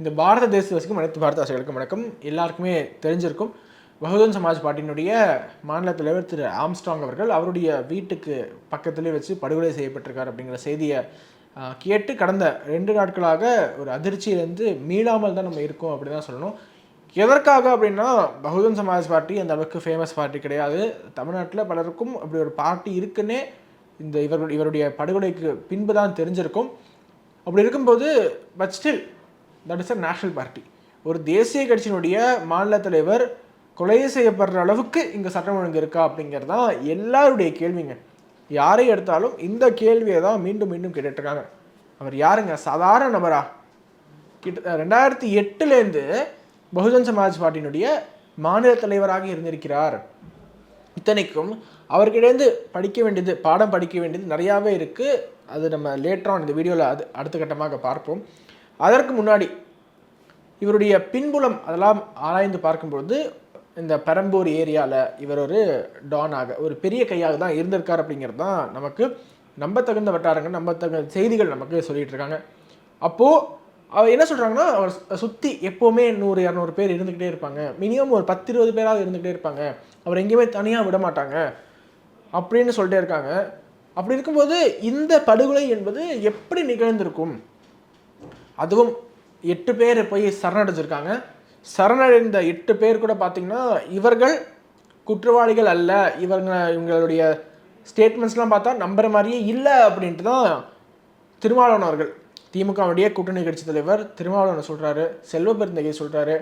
இந்த பாரத தேசவாசிக்கும் அனைத்து பாரதவாசிகளுக்கும் வணக்கம். எல்லாருக்குமே தெரிஞ்சிருக்கும். பகுஜன் சமாஜ் பார்ட்டியினுடைய மாநில தலைவர் திரு ஆம்ஸ்ட்ராங் அவர்கள் அவருடைய வீட்டுக்கு பக்கத்திலே வச்சு படுகொலை செய்யப்பட்டிருக்கார் அப்படிங்கிற செய்தியை கேட்டு கடந்த ரெண்டு நாட்களாக ஒரு அதிர்ச்சியிலேருந்து மீளாமல் தான் நம்ம இருக்கோம் அப்படின்னு தான் சொல்லணும். எதற்காக அப்படின்னா பகுஜன் சமாஜ் பார்ட்டி அந்த அளவுக்கு ஃபேமஸ் பார்ட்டி கிடையாது. தமிழ்நாட்டில் பலருக்கும் அப்படி ஒரு பார்ட்டி இருக்குன்னே இந்த இவருடைய இவருடைய படுகொலைக்கு பின்பு தான் தெரிஞ்சிருக்கும். அப்படி இருக்கும்போது but still that is a national party ஒரு தேசிய கட்சியினுடைய மாநில தலைவர் கொலை செய்யப்படுற அளவுக்கு இங்கே சட்டம் ஒழுங்கு இருக்கா அப்படிங்கிறது தான் எல்லாருடைய கேள்விங்க. யாரை எடுத்தாலும் இந்த கேள்வியை தான் மீண்டும் மீண்டும் கேட்டுட்ருக்காங்க. அவர் யாருங்க? சாதாரண நபரா? கிட்ட ரெண்டாயிரத்தி எட்டுலேருந்து பகுஜன் சமாஜ் பார்ட்டியினுடைய மாநில தலைவராக இருந்திருக்கிறார். இத்தனைக்கும் அவர்கிட்டேருந்து படிக்க வேண்டியது பாடம் படிக்க வேண்டியது நிறையாவே இருக்குது அது நம்ம லேட்டரான் இந்த வீடியோவில் அது அடுத்த கட்டமாக பார்ப்போம். அதற்கு முன்னாடி இவருடைய பின்புலம் அதெல்லாம் ஆராய்ந்து பார்க்கும்பொழுது இந்த பெரம்பூர் ஏரியாவில் இவர் ஒரு டானாக ஒரு பெரிய கையாக தான் இருந்திருக்கார் அப்படிங்கிறது தான் நமக்கு நம்பத்தகுந்த வட்டாரங்கள் நம்பத்தகுந்த செய்திகள் நமக்கு சொல்லிட்டு இருக்காங்க அப்போது அவர் என்ன சொல்கிறாங்கன்னா அவர் சுற்றி எப்போவுமே நூறு இரநூறு பேர் இருந்துக்கிட்டே இருப்பாங்க. மினிமம் ஒரு பத்து இருபது பேராவது இருந்துக்கிட்டே இருப்பாங்க. அவர் எங்கேயுமே தனியாக விட மாட்டாங்க. அப்படின்னு சொல்லிட்டே இருக்காங்க. அப்படி இருக்கும்போது இந்த படுகொலை என்பது எப்படி நிகழ்ந்திருக்கும்? அதுவும் எட்டு பேர் போய் சரணடைஞ்சிருக்காங்க. சரணடைந்த எட்டு பேர் கூட பார்த்திங்கன்னா இவர்கள் குற்றவாளிகள் அல்ல. இவங்க இவங்களுடைய ஸ்டேட்மெண்ட்ஸ்லாம் பார்த்தா நம்புற மாதிரியே இல்லை அப்படின்ட்டு தான் திருமாவளவன் அவர்கள். திமுகவுடைய கூட்டணி கட்சி தலைவர் திருமாவளவன் சொல்கிறாரு செல்வ பெருந்தகை சொல்கிறாரு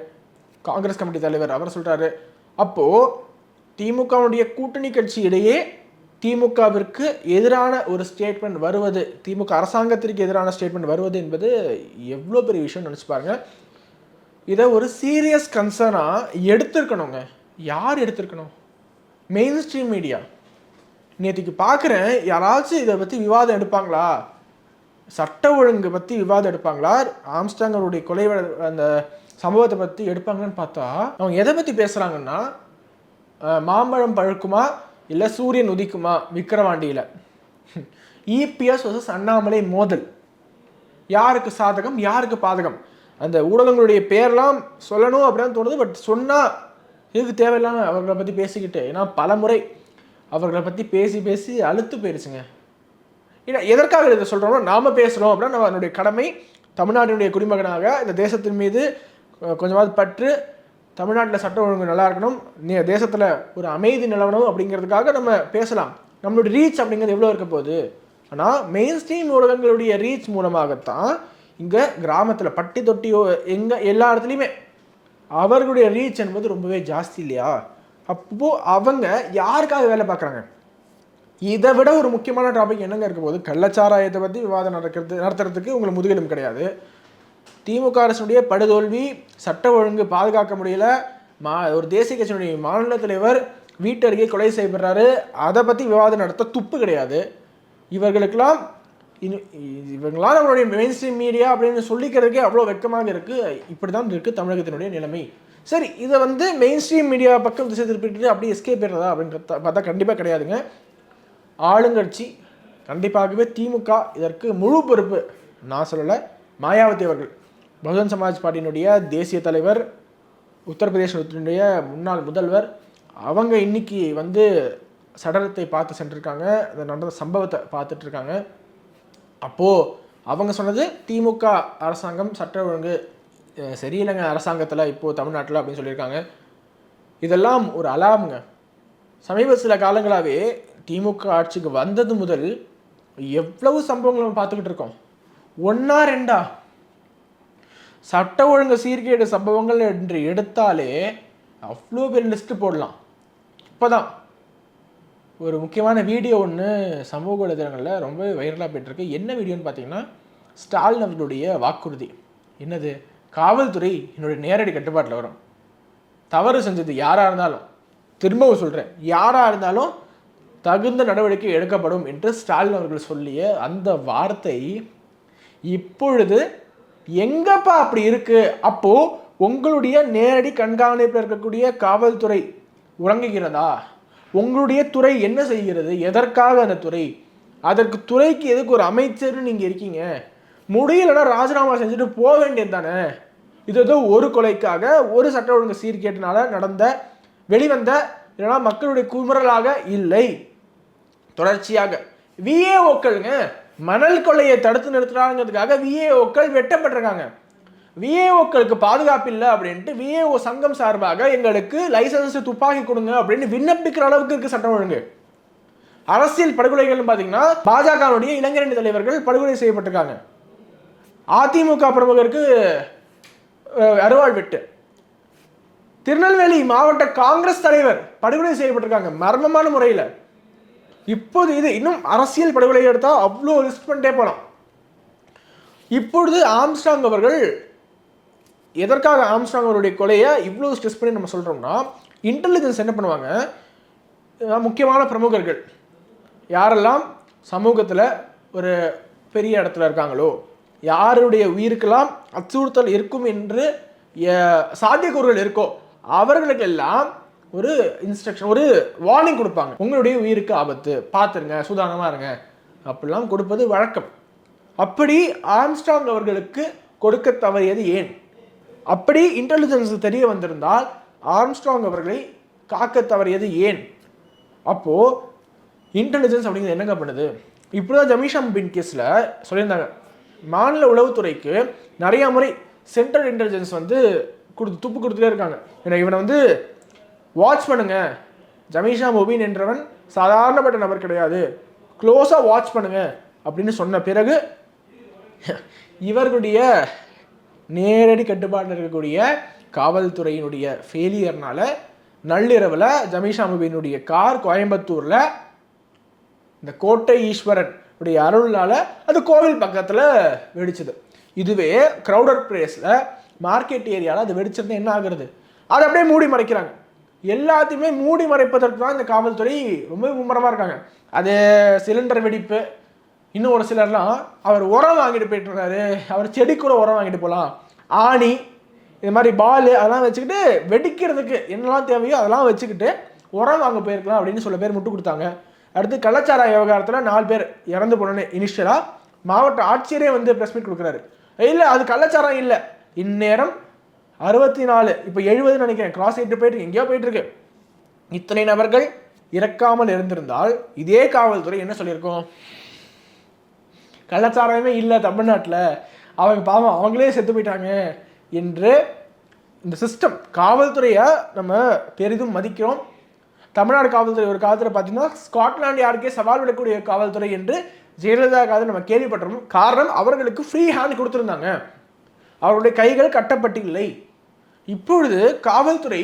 காங்கிரஸ் கமிட்டி தலைவர் அவர் சொல்கிறாரு அப்போது திமுகவுடைய கூட்டணி கட்சி இடையே திமுகவிற்கு எதிரான ஒரு ஸ்டேட்மெண்ட் வருவது திமுக அரசாங்கத்திற்கு எதிரான ஸ்டேட்மெண்ட் வருவது என்பது எவ்வளோ பெரிய விஷயம் நினச்சி பாருங்க. இதை ஒரு சீரியஸ் கன்சர்னாக எடுத்திருக்கணுங்க. யார் எடுத்திருக்கணும்? மெயின் ஸ்ட்ரீம் மீடியா நேற்றுக்கு பார்க்குறேன் யாராச்சும் இதை பற்றி விவாதம் எடுப்பாங்களா? சட்ட ஒழுங்கு பற்றி விவாதம் எடுப்பாங்களா? ஆம்ஸ்டாங்கருடைய கொலை அந்த சம்பவத்தை பற்றி எடுப்பாங்கன்னு பார்த்தா அவங்க எதை பற்றி பேசுகிறாங்கன்னா மாம்பழம் பழுக்குமா? இல்லை சூரியன் உதிக்குமா? விக்கிரவாண்டியில். இபிஎஸ் வர்சஸ் அண்ணாமலை மோதல். யாருக்கு சாதகம்? யாருக்கு பாதகம்? அந்த ஊடகங்களுடைய பேர்லாம் சொல்லணும் அப்படின்னு தோணுது பட் சொன்னால் இதுக்கு தேவையில்லாமல் அவர்களை பற்றி பேசிக்கிட்டு ஏன்னா பல முறை அவர்களை பற்றி பேசி பேசி அழுத்து போயிருச்சுங்க. ஏன்னா எதற்காக இதை சொல்கிறோம்னா நாம் பேசுகிறோம் அப்படின்னா நம்ம அதனுடைய கடமை தமிழ்நாட்டினுடைய குடிமகனாக இந்த தேசத்தின் மீது கொஞ்சமாவது பற்று தமிழ்நாட்டில் சட்டம் ஒழுங்கு நல்லா இருக்கணும். நீ தேசத்தில் ஒரு அமைதி நிலவணும் அப்படிங்கிறதுக்காக நம்ம பேசலாம். நம்மளுடைய ரீச் அப்படிங்கிறது எவ்வளோ இருக்க போகுது? ஆனால் மெயின் ஸ்ட்ரீம் ஊடகங்களுடைய ரீச் மூலமாகத்தான் இங்கே கிராமத்தில் பட்டி தொட்டியோ எங்கே எல்லா இடத்துலையுமே அவர்களுடைய ரீச் என்பது ரொம்பவே ஜாஸ்தி இல்லையா? அப்போது அவங்க யாருக்காக வேலை பார்க்குறாங்க? இதை விட ஒரு முக்கியமான டாபிக் என்னங்க இருக்க போகுது? கள்ளச்சாராயத்தை பற்றி விவாதம் நடக்கிறது நடத்துறதுக்கு உங்களுக்கு முதுகெலும் கிடையாது. திமுக அரசுடைய படுதோல்வி சட்ட ஒழுங்கு பாதுகாக்க முடியல. மா ஒரு தேசிய கட்சியினுடைய மாநில தலைவர் வீட்டு அருகே கொலை செய்யப்படுறாரு. அதை பற்றி விவாதம் நடத்த துப்பு கிடையாது. இவர்களுக்கெல்லாம் இனி- இவங்களாம் நம்மளுடைய மெயின் ஸ்ட்ரீம் மீடியா அப்படின்னு சொல்லிக்கிறதுக்கே அவ்வளோ வெட்கமாக இருக்குது இப்படி தான் இருக்குது தமிழகத்தினுடைய நிலைமை. சரி இதை வந்து மெயின் ஸ்ட்ரீம் மீடியா பக்கம் திசை திருப்பிட்டு அப்படியே எஸ்கேப் பண்ணுறதா அப்படின்றத பார்த்தா கண்டிப்பாக கிடையாதுங்க. ஆளுங்கட்சி கண்டிப்பாகவே திமுக இதற்கு முழு பொறுப்பு நான் சொல்லலை மாயாவதி அவர்கள். பகுஜன் சமாஜ் பார்ட்டியினுடைய தேசிய தலைவர் உத்தரப்பிரதேசத்தினுடைய முன்னாள் முதல்வர் அவங்க இன்னைக்கு வந்து சடலத்தை பார்த்து சென்றிருக்காங்க. அந்த நடந்த சம்பவத்தை பார்த்துட்டு இருக்காங்க. அப்போது அவங்க சொன்னது திமுக அரசாங்கம் சட்ட ஒழுங்கு சரியில்லைங்க அரசாங்கத்தில் இப்போது தமிழ்நாட்டில் அப்படின்னு சொல்லியிருக்காங்க. இதெல்லாம் ஒரு அலாமுங்க சமீப சில காலங்களாகவே திமுக ஆட்சிக்கு வந்தது முதல் எவ்வளவு சம்பவங்கள் நம்ம பார்த்துக்கிட்டு இருக்கோம். ஒன்றா ரெண்டா? சட்ட ஒழுங்கு சீர்கேடு சம்பவங்கள் என்று எடுத்தாலே அவ்வளோ பேர் லிஸ்ட்டு போடலாம். இப்போதான் ஒரு முக்கியமான வீடியோ ஒன்று சமூக வலைதளங்களில் ரொம்ப வைரலாக போயிட்டுருக்கு. என்ன வீடியோன்னு பார்த்தீங்கன்னா ஸ்டாலின் அவர்களுடைய வாக்குறுதி. என்னது? காவல்துறை என்னுடைய நேரடி கட்டுப்பாட்டில் வரும். தவறு செஞ்சது யாராக இருந்தாலும் திரும்பவும் சொல்கிறேன் யாராக இருந்தாலும் தகுந்த நடவடிக்கை எடுக்கப்படும் என்று ஸ்டாலின் அவர்கள் சொல்லிய அந்த வார்த்தை இப்பொழுது எங்கப்பா அப்படி இருக்குது அப்போது உங்களுடைய நேரடி கண்காணிப்பில் இருக்கக்கூடிய காவல்துறை உறங்குகிறதா? உங்களுடைய துறை என்ன செய்கிறது? எதற்காக அந்த துறை? அதற்கு துறைக்கு எதுக்கு ஒரு அமைச்சர்னு நீங்கள் இருக்கீங்க? முடியலன்னா ராஜினாமா செஞ்சுட்டு போக வேண்டியது தானே? இது ஏதோ ஒரு கொலைக்காக ஒரு சட்ட ஒழுங்கு சீர்கேட்டினால நடந்த வெளிவந்த இல்லைனா மக்களுடைய குமுறலாக இல்லை. தொடர்ச்சியாக. விஏஓக்கள்ங்க மணல் கொள்ளையை தடுத்து நிறுத்துறாங்கிறதுக்காக விஏஓக்கள் வெட்டப்பட்டிருக்காங்க. விஏஓக்களுக்கு பாதுகாப்பு இல்லை அப்படின்ட்டு விஏஓ சங்கம் சார்பாக எங்களுக்கு லைசன்ஸ் துப்பாக்கி கொடுங்க அப்படின்னு விண்ணப்பிக்கிற அளவுக்கு இருக்கு சட்டம் ஒழுங்கு. அரசியல் படுகொலைகள்னு பார்த்தீங்கன்னா பாஜகவுடைய இளைஞரணி தலைவர்கள் படுகொலை செய்யப்பட்டிருக்காங்க. அதிமுக பிரமுகருக்கு அருவாள் வெட்டு. திருநெல்வேலி மாவட்ட காங்கிரஸ் தலைவர் படுகொலை செய்யப்பட்டிருக்காங்க மர்மமான முறையில். இப்போது இது இன்னும் அரசியல் படுகொலை எடுத்தால் அவ்வளோ லிஸ்ட் பண்ணிட்டே போகலாம் இப்பொழுது ஆம்ஸ்டாங் அவர்கள் எதற்காக ஆம்ஸ்டாங் அவருடைய கொலையை இவ்வளோ ஸ்ட்ரெஸ் பண்ணி நம்ம சொல்கிறோம்னா இன்டெலிஜென்ஸ் என்ன பண்ணுவாங்க? முக்கியமான பிரமுகர்கள். யாரெல்லாம் சமூகத்தில் ஒரு பெரிய இடத்துல இருக்காங்களோ யாருடைய உயிருக்கெல்லாம் அச்சுறுத்தல் இருக்கும் என்று சாத்தியக்கூறுகள் இருக்கோ அவர்களுக்கெல்லாம் ஒரு இன்ஸ்ட்ரக்ஷன் ஒரு வார்னிங் கொடுப்பாங்க. உங்களுடைய உயிருக்கு ஆபத்து. பார்த்துருங்க சுதாரணமாக இருங்க. அப்படிலாம் கொடுப்பது வழக்கம். அப்படி ஆம்ஸ்டாங் அவர்களுக்கு கொடுக்க தவறியது ஏன்? அப்படி இன்டெலிஜென்ஸ் தெரிய வந்திருந்தால் ஆம்ஸ்ட்ராங் அவர்களை காக்க தவறியது ஏன்? அப்போது இன்டெலிஜென்ஸ் அப்படிங்கிறது என்னங்க பண்ணுது? இப்படிதான் ஜமீஷா பின் கேஸில் சொல்லியிருந்தாங்க. மாநில உளவுத்துறைக்கு நிறையா முறை சென்ட்ரல் இன்டெலிஜென்ஸ் வந்து கொடுத்து துப்பு கொடுத்துட்டே இருக்காங்க. ஏன்னா இவனை வந்து வாட்ச் பண்ணுங்க. ஜமீஷா முபீன் என்றவன் சாதாரணப்பட்ட நபர் கிடையாது. க்ளோஸாக வாட்ச் பண்ணுங்க. அப்படின்னு சொன்ன பிறகு இவர்களுடைய நேரடி கட்டுப்பாட்டில் இருக்கக்கூடிய காவல்துறையினுடைய ஃபெயிலியர்னால நள்ளிரவில் ஜமீஷா முபீனுடைய கார் கோயம்புத்தூரில் இந்த கோட்டை ஈஸ்வரன் உடைய அருள்னால் அது கோவில் பக்கத்தில் வெடிச்சது. இதுவே க்ரௌடட் பிளேஸில் மார்க்கெட் ஏரியாவில் அது வெடிச்சிருந்தேன் என்ன ஆகுறது? அதை அப்படியே மூடி மறைக்கிறாங்க. எல்லாத்தையுமே மூடி மறைப்பதற்கு தான் இந்த காவல்துறை ரொம்ப மும்முரமாக இருக்காங்க. அது சிலிண்டர் வெடிப்பு இன்னும் ஒரு சிலர்லாம் அவர் உரம் வாங்கிட்டு போயிட்டுருக்காரு அவர் செடி கூட உரம் வாங்கிட்டு போகலாம். ஆணி இது மாதிரி பால் அதெல்லாம் வச்சுக்கிட்டு வெடிக்கிறதுக்கு என்னெல்லாம் தேவையோ அதெல்லாம் வச்சுக்கிட்டு உரம் வாங்க போயிருக்கலாம் அப்படின்னு சொல்ல பேர் முட்டு கொடுத்தாங்க. அடுத்து கலாச்சார விவகாரத்தில் நாலு பேர் இறந்து போனோன்னு இனிஷியலாக மாவட்ட ஆட்சியரே வந்து ப்ரெஸ் மீட் கொடுக்குறாரு. இல்லை அது கலாச்சாரம் இல்லை. இந்நேரம் அறுபத்தி நாலு இப்போ எழுபதுன்னு நினைக்கிறேன். கிராஸ் ஆகிட்டு போயிட்டு எங்கேயோ போயிட்டு இருக்கு. இத்தனை நபர்கள் இறக்காமல் இருந்திருந்தால் இதே காவல்துறை என்ன சொல்லியிருக்கோம்? கள்ளச்சாரமே இல்லை தமிழ்நாட்டில். அவங்க பாவம் அவங்களே செத்து போயிட்டாங்க என்று இந்த சிஸ்டம் காவல்துறையை நம்ம பெரிதும் மதிக்கிறோம். தமிழ்நாடு காவல்துறை ஒரு காலத்தில் பார்த்தீங்கன்னா ஸ்காட்லாண்டு யாருக்கே சவால் விடக்கூடிய காவல்துறை என்று ஜெயலலிதா காலத்தில் நம்ம கேள்விப்பட்டிருக்கோம். காரணம் அவர்களுக்கு ஃப்ரீ ஹேண்ட் கொடுத்துருந்தாங்க. அவருடைய கைகள் கட்டப்பட்டில்லை. இப்பொழுது காவல்துறை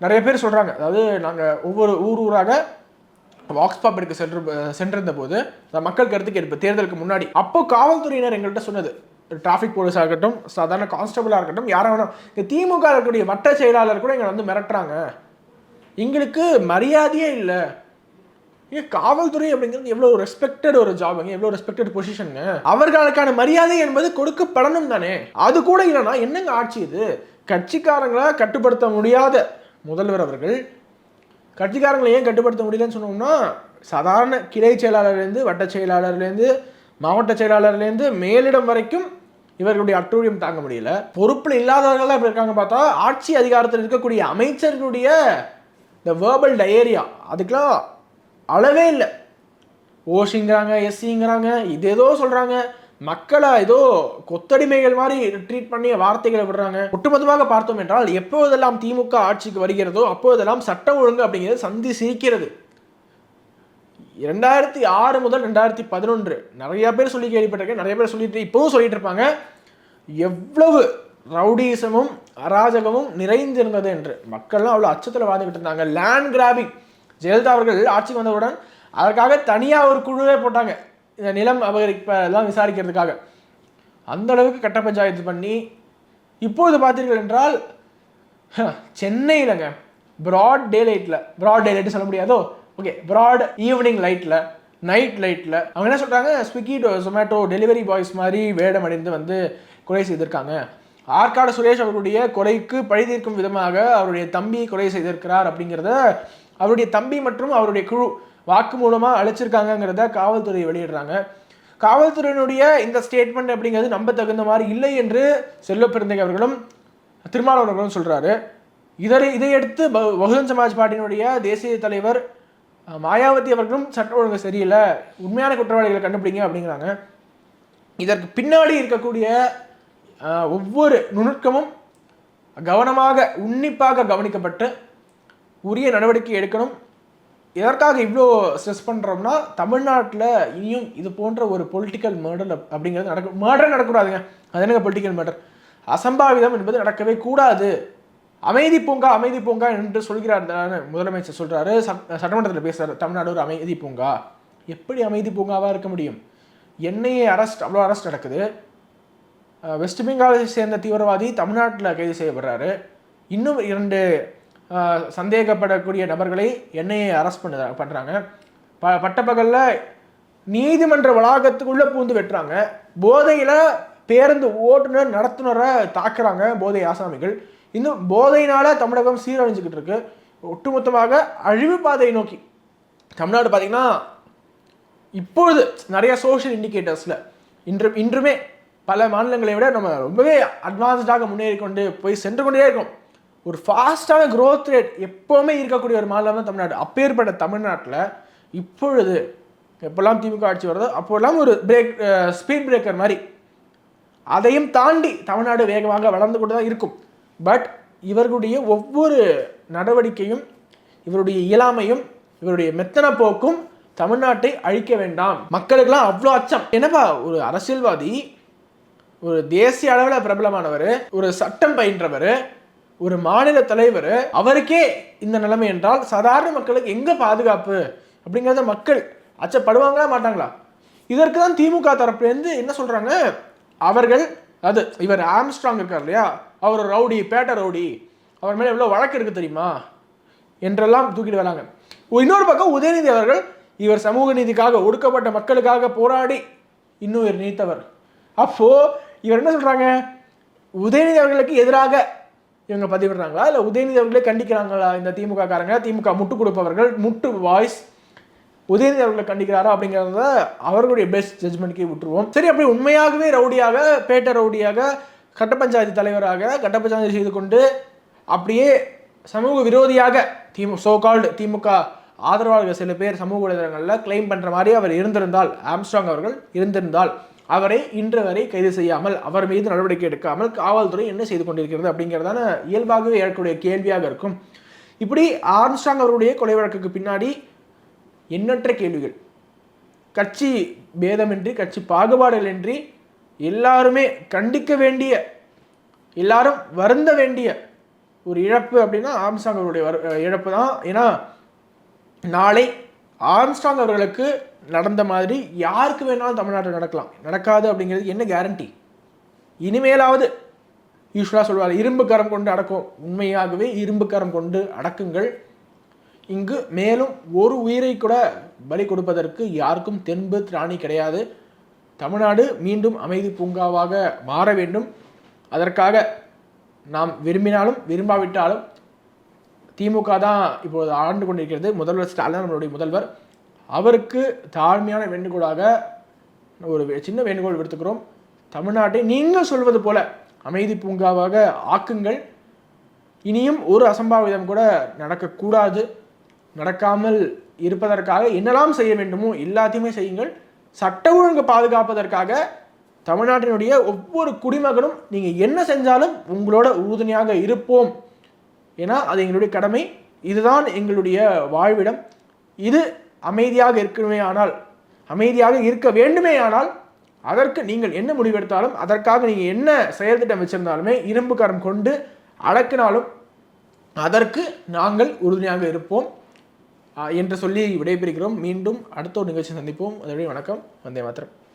நிறைய பேர் சொல்கிறாங்க அதாவது நாங்கள் ஒவ்வொரு ஊர் ஊராக வாக்ஸ் பாப் சென்று சென்றிருந்த போது மக்கள் கருத்து கேட்பு தேர்தலுக்கு முன்னாடி அப்போ காவல்துறையினர் எங்கள்கிட்ட சொன்னது. டிராஃபிக் போலீஸாக இருக்கட்டும் சாதாரண கான்ஸ்டபிளாக இருக்கட்டும் யாராக வேணும் இங்கே திமுக இருக்கக்கூடிய வட்ட செயலாளர் கூட எங்களை வந்து மிரட்டுறாங்க. எங்களுக்கு மரியாதையே இல்லை. ஏன் காவல்துறை அப்படிங்கிறது எவ்வளோ ரெஸ்பெக்டட் ஒரு ஜாபுங்க எவ்வளோ ரெஸ்பெக்டட் பொசிஷனுங்க அவர்களுக்கான மரியாதை என்பது கொடுக்கப்படணும் தானே? அது கூட இல்லைன்னா என்னங்க ஆட்சி இது? கட்சிக்காரங்களை கட்டுப்படுத்த முடியாத முதல்வர் அவர்கள் கட்சிக்காரங்களை ஏன் கட்டுப்படுத்த முடியலன்னு சொன்னோம்னா சாதாரண கிளை செயலாளர்லேருந்து வட்ட செயலாளர்லேருந்து மாவட்ட செயலாளர்லேருந்து மேலிடம் வரைக்கும் இவர்களுடைய அட்டூழியம் தாங்க முடியல. பொறுப்பில் இல்லாதவர்கள் எப்படி இருக்காங்க பார்த்தா ஆட்சி அதிகாரத்தில் இருக்கக்கூடிய அமைச்சர்களுடைய இந்த வேர்பல் டயேரியா அதுக்கெல்லாம் அளவே இல்லை. ஓஷிங்கிறாங்க எஸ்சிங்கிறாங்க இது ஏதோ சொல்கிறாங்க மக்களை ஏதோ கொத்தடிமைகள் மாதிரி ட்ரீட் பண்ணி வார்த்தைகளை விடுறாங்க. ஒட்டுமொத்தமாக பார்த்தோம் என்றால் எப்போதெல்லாம் திமுக ஆட்சிக்கு வருகிறதோ அப்போதெல்லாம் சட்டம் ஒழுங்கு அப்படிங்கிறது சந்தி சிரிக்கிறது. ரெண்டாயிரத்தி ஆறு முதல் ரெண்டாயிரத்தி பதினொன்று. நிறைய பேர் சொல்லி கேள்விப்பட்டிருக்கேன் நிறைய பேர் சொல்லிட்டு இப்போவும் சொல்லிட்டு இருப்பாங்க. எவ்வளவு ரவுடிசமும் அராஜகமும் நிறைந்திருந்தது என்று. மக்கள்லாம் அவ்வளோ அச்சத்தில் வாழ்ந்துகிட்டு இருந்தாங்க. லேண்ட் கிராபிங் ஜெயலலிதா அவர்கள் ஆட்சிக்கு வந்தவுடன் அதற்காக தனியாக ஒரு குழுவே போட்டாங்க. இந்த நிலம் அபகரிப்ப எல்லாம் விசாரிக்கிறதுக்காக. அந்த அளவுக்கு கட்ட பஞ்சாயத்து பண்ணி இப்பொழுது பார்த்தீர்கள் என்றால் சென்னையிலங்க ப்ராட் டே லைட்டில் ப்ராட் டே லைட்டு சொல்ல முடியாதோ? ஓகே ப்ராட் ஈவினிங் லைட்டில் நைட் லைட்டில் அவங்க என்ன சொல்கிறாங்க ஸ்விக்கி ஜொமேட்டோ டெலிவரி பாய்ஸ் மாதிரி வேடம் அடைந்து வந்து கொலை செய்திருக்காங்க. ஆற்காடு சுரேஷ் அவருடைய கொலைக்கு பழி தீர்க்கும் விதமாக அவருடைய தம்பி கொலை செய்திருக்கிறார் அப்படிங்கிறத அவருடைய தம்பி மற்றும் அவருடைய குழு வாக்கு மூலமாக அழைச்சிருக்காங்கங்கிறத காவல்துறை வெளியிடுறாங்க. காவல்துறையினுடைய இந்த ஸ்டேட்மெண்ட் அப்படிங்கிறது நம்ப தகுந்த மாதிரி இல்லை என்று செல்லப்பிறந்தை அவர்களும் திருமாவளவன் அவர்களும் சொல்கிறாரு இதை இதையடுத்து பகுஜன் சமாஜ் பார்ட்டியினுடைய தேசிய தலைவர் மாயாவதி அவர்களும் சட்ட ஒழுங்கு சரியில்லை உண்மையான குற்றவாளிகளை கண்டுபிடிங்க அப்படிங்கிறாங்க. இதற்கு பின்னாடி இருக்கக்கூடிய ஒவ்வொரு நுணுக்கமும் கவனமாக உன்னிப்பாக கவனிக்கப்பட்டு உரிய நடவடிக்கை எடுக்கணும். எதற்காக இவ்வளோ ஸ்ட்ரெஸ் பண்ணுறோம்னா தமிழ்நாட்டில் இனியும் இது போன்ற ஒரு பொலிட்டிக்கல் மேர்டர் அப்படிங்கிறது நடக்க மேர்டர் நடக்கக்கூடாதுங்க. அது என்னங்க பொலிட்டிக்கல் மேர்டர் அசம்பாவிதம் என்பது நடக்கவே கூடாது. அமைதி பூங்கா அமைதி பூங்கா என்று சொல்கிறார் முதலமைச்சர் சொல்கிறாரு சட்டமன்றத்தில் பேசுகிறார் தமிழ்நாடு ஒரு அமைதி பூங்கா. எப்படி அமைதி பூங்காவாக இருக்க முடியும்? என்ஐஏ அரெஸ்ட் அவ்வளோ அரெஸ்ட் நடக்குது. வெஸ்ட் பெங்காலை சேர்ந்த தீவிரவாதி தமிழ்நாட்டில் கைது செய்யப்படுறாரு. இன்னும் இரண்டு சந்தேகப்படக்கூடிய நபர்களை என்ஐஏ அரெஸ்ட் பண்ண பண்ணுறாங்க ப பட்டப்பகலில் நீதிமன்ற வளாகத்துக்குள்ளே பூந்து வெட்டுறாங்க. போதையில் பேருந்து ஓட்டுநர் நடத்துனரை தாக்குறாங்க போதை ஆசாமிகள். இன்னும் போதையினால் தமிழகம் சீரழிஞ்சுக்கிட்டு இருக்கு. ஒட்டுமொத்தமாக அழிவு பாதையை நோக்கி. தமிழ்நாடு பார்த்திங்கன்னா இப்பொழுது நிறைய சோஷியல் இண்டிகேட்டர்ஸில் இன்று இன்றுமே பல மாநிலங்களை விட நம்ம ரொம்பவே அட்வான்ஸ்டாக முன்னேறி கொண்டு போய் சென்று கொண்டே இருக்கோம். ஒரு ஃபாஸ்டான க்ரோத் ரேட் எப்போவுமே இருக்கக்கூடிய ஒரு மாநிலம் தான் தமிழ்நாடு. அப்பேற்பட்ட தமிழ்நாட்டில் இப்பொழுது எப்போல்லாம் திமுக ஆட்சி வருதோ அப்போல்லாம் ஒரு பிரேக் ஸ்பீட் பிரேக்கர் மாதிரி. அதையும் தாண்டி தமிழ்நாடு வேகமாக வளர்ந்து கொண்டு தான் இருக்கும். பட் இவர்களுடைய ஒவ்வொரு நடவடிக்கையும் இவருடைய இயலாமையும் இவருடைய மெத்தன போக்கும் தமிழ்நாட்டை அழிக்க வேண்டாம். மக்களுக்கெல்லாம் அவ்வளோ அச்சம். என்னப்பா ஒரு அரசியல்வாதி ஒரு தேசிய அளவில் பிரபலமானவர் ஒரு சட்டம் பயின்றவர் ஒரு மாநில தலைவர் அவருக்கே இந்த நிலைமை என்றால் சாதாரண மக்களுக்கு எங்க பாதுகாப்பு அப்படிங்கிறத மக்கள் அச்சப்படுவாங்களா மாட்டாங்களா? இதற்கு தான் திமுக தரப்புலேருந்து என்ன சொல்றாங்க? அவர்கள் அது இவர் ஆம்ஸ்ட்ராங் இருக்கார் இல்லையா? அவர் ரவுடி பேட்ட ரவுடி. அவர் மேலே எவ்வளோ வழக்கு இருக்கு தெரியுமா? என்றெல்லாம் தூக்கிட்டு வராங்க இன்னொரு பக்கம் உதயநிதி அவர்கள் இவர் சமூக நீதிக்காக ஒடுக்கப்பட்ட மக்களுக்காக போராடி இன்னும் இவர் நீத்தவர். அப்போ இவர் என்ன சொல்றாங்க? உதயநிதி அவர்களுக்கு எதிராக இவங்க பதிவிடுறாங்களா? இல்லை உதயநிதி அவர்களே கண்டிக்கிறாங்களா இந்த திமுக காரங்க? திமுக முட்டு கொடுப்பவர்கள் முட்டு வாய்ஸ் உதயநிதி அவர்களை கண்டிக்கிறாரா அப்படிங்கிறத அவர்களுடைய பெஸ்ட் ஜட்மெண்ட்க்கே விட்டுருவோம். சரி அப்படி உண்மையாகவே ரவுடியாக பேட்ட ரவுடியாக கட்ட பஞ்சாயத்து தலைவராக கட்ட பஞ்சாயத்து செய்து கொண்டு அப்படியே சமூக விரோதியாக திமு சோ கால்டு திமுக ஆதரவாளர்கள் சில பேர் சமூக வலைதளங்களில் கிளைம் பண்ணுற மாதிரி அவர் இருந்திருந்தால் ஆம்ஸ்ட்ராங் அவர்கள் இருந்திருந்தால் அவரை இன்று வரை கைது செய்யாமல் அவர் மீது நடவடிக்கை எடுக்காமல் காவல்துறை என்ன செய்து கொண்டிருக்கிறது அப்படிங்கிறதான இயல்பாகவே ஏற்கக்கூடிய கேள்வியாக இருக்கும். இப்படி ஆம்ஸ்ட்ராங் அவருடைய கொலை வழக்குக்கு பின்னாடி எண்ணற்ற கேள்விகள். கட்சி பேதமின்றி கட்சி பாகுபாடுகளின்றி எல்லாருமே கண்டிக்க வேண்டிய எல்லாரும் வருந்த வேண்டிய ஒரு இழப்பு அப்படின்னா ஆம்ஸ்டாங் அவருடைய இழப்பு தான். ஏன்னா நாளை ஆம்ஸ்டாங் அவர்களுக்கு நடந்த மாதிரி யாருக்கு வேணாலும் தமிழ்நாட்டில் நடக்கலாம். நடக்காது அப்படிங்கிறது என்ன கேரண்டி இனிமேலாவது யூஸ்வலாக சொல்வார் இரும்பு கரம் கொண்டு அடக்கும். உண்மையாகவே இரும்பு கரம் கொண்டு அடக்குங்கள். இங்கு மேலும் ஒரு உயிரை கூட பலி கொடுப்பதற்கு யாருக்கும் தென்பு திராணி கிடையாது. தமிழ்நாடு மீண்டும் அமைதி பூங்காவாக மாற வேண்டும். அதற்காக நாம் விரும்பினாலும் விரும்பாவிட்டாலும் திமுக தான் இப்போது ஆண்டு கொண்டிருக்கிறது. முதல்வர் ஸ்டாலின் நம்மளுடைய முதல்வர். அவருக்கு தாழ்மையான வேண்டுகோளாக ஒரு சின்ன வேண்டுகோள் விடுத்துக்கிறோம். தமிழ்நாட்டை நீங்கள் சொல்வது போல அமைதி பூங்காவாக ஆக்குங்கள். இனியும் ஒரு அசம்பாவிதம் கூட நடக்கக்கூடாது. நடக்காமல் இருப்பதற்காக என்னெல்லாம் செய்ய வேண்டுமோ எல்லாத்தையுமே செய்யுங்கள். சட்ட ஒழுங்கு பாதுகாப்பதற்காக தமிழ்நாட்டினுடைய ஒவ்வொரு குடிமகனும் நீங்கள் என்ன செஞ்சாலும் உங்களோட உறுதுணையாக இருப்போம். ஏன்னா அது எங்களுடைய கடமை. இதுதான் எங்களுடைய வாழ்விடம். இது அமைதியாக இருக்கணுமே ஆனால் அமைதியாக இருக்க வேண்டுமே ஆனால் அதற்கு நீங்கள் என்ன முடிவெடுத்தாலும் அதற்காக நீங்கள் என்ன செயல்திட்டம் வச்சிருந்தாலுமே இரும்பு கரம் கொண்டு அடக்கினாலும் அதற்கு நாங்கள் உறுதுணையாக இருப்போம் என்று சொல்லி விடைபெறுகிறோம். மீண்டும் அடுத்த ஒரு நிகழ்ச்சி சந்திப்போம். அதோடைய வணக்கம். வந்தே மாத்திரம்